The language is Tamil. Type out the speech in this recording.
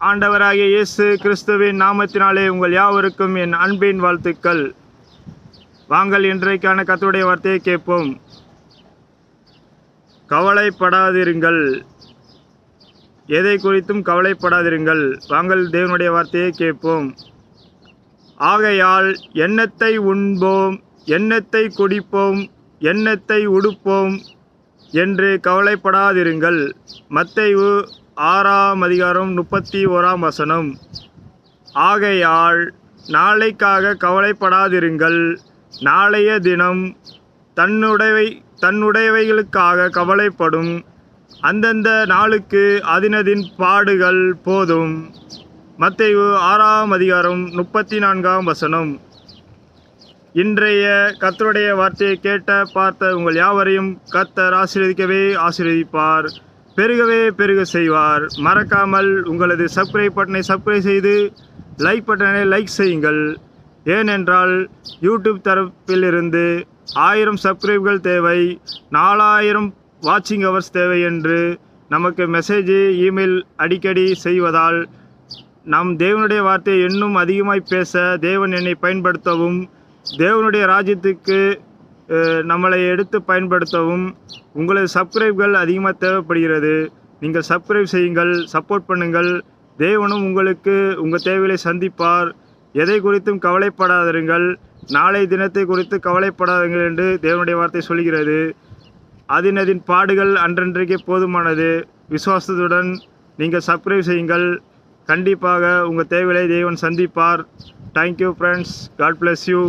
ஆண்டவராகிய இயேசு கிறிஸ்துவின் நாமத்தினாலே உங்கள் யாவருக்கும் என் அன்பின் வாழ்த்துக்கள். வாங்கள் இன்றைக்கான கத்துடைய வார்த்தையை கேட்போம். கவலைப்படாதிருங்கள். எதை குறித்தும் கவலைப்படாதிருங்கள். வாங்கள் தேவனுடைய வார்த்தையை கேட்போம். ஆகையால் எண்ணத்தை உண்போம் எண்ணத்தை குடிப்போம் எண்ணத்தை உடுப்போம் என்று கவலைப்படாதிருங்கள். மத்தைவு ஆறாம் அதிகாரம் முப்பத்தி ஓராம் வசனம். ஆகையால் நாளைக்காக கவலைப்படாதிருங்கள். நாளைய தினம் தன்னுடையவை தன்னுடையவைகளுக்காக கவலைப்படும். அந்தந்த நாளுக்கு அதினதின் பாடுகள் போதும். மத்தேயு ஆறாம் அதிகாரம் முப்பத்தி நான்காம் வசனம். இன்றைய கத்தருடைய வார்த்தையை கேட்ட பார்த்த உங்கள் யாவரையும் கத்தர் ஆசீர்வதிக்கவே ஆசீர்வதிப்பார். பெருகவே பெருக செய்வார். மறக்காமல் உங்களது சப்ஸ்கிரைப் பட்டனை சப்ஸ்கிரைப் செய்து லைக் பட்டனை லைக் செய்யுங்கள். ஏனென்றால் யூடியூப் தரப்பிலிருந்து ஆயிரம் சப்ஸ்கிரைப்கள் தேவை நாலாயிரம் வாட்சிங் ஹவர்ஸ் தேவை என்று நமக்கு மெசேஜ் இமெயில் அடிக்கடி செய்வதால் நம் தேவனுடைய வார்த்தையை இன்னும் அதிகமாய் பேச தேவன் என்னை பயன்படுத்தவும் தேவனுடைய ராஜ்யத்துக்கு நம்மளை எடுத்து பயன்படுத்தவும் உங்களது சப்ஸ்கிரைப்கள் அதிகமாக தேவைப்படுகிறது. நீங்கள் சப்ஸ்கிரைப் செய்யுங்கள் சப்போர்ட் பண்ணுங்கள். தேவனும் உங்களுக்கு உங்கள் தேவைகளை சந்திப்பார். எதை குறித்தும் கவலைப்படாதிருங்கள். நாளை தினத்தை குறித்து கவலைப்படாதீர்கள் என்று தேவனுடைய வார்த்தை சொல்கிறது அதினதின் பாடுகள் அன்றன்றைக்கே போதுமானது. விசுவாசத்துடன் நீங்கள் சப்ஸ்கிரைப் செய்யுங்கள். கண்டிப்பாக உங்கள் தேவைகளை தேவன் சந்திப்பார். Thank you friends God bless you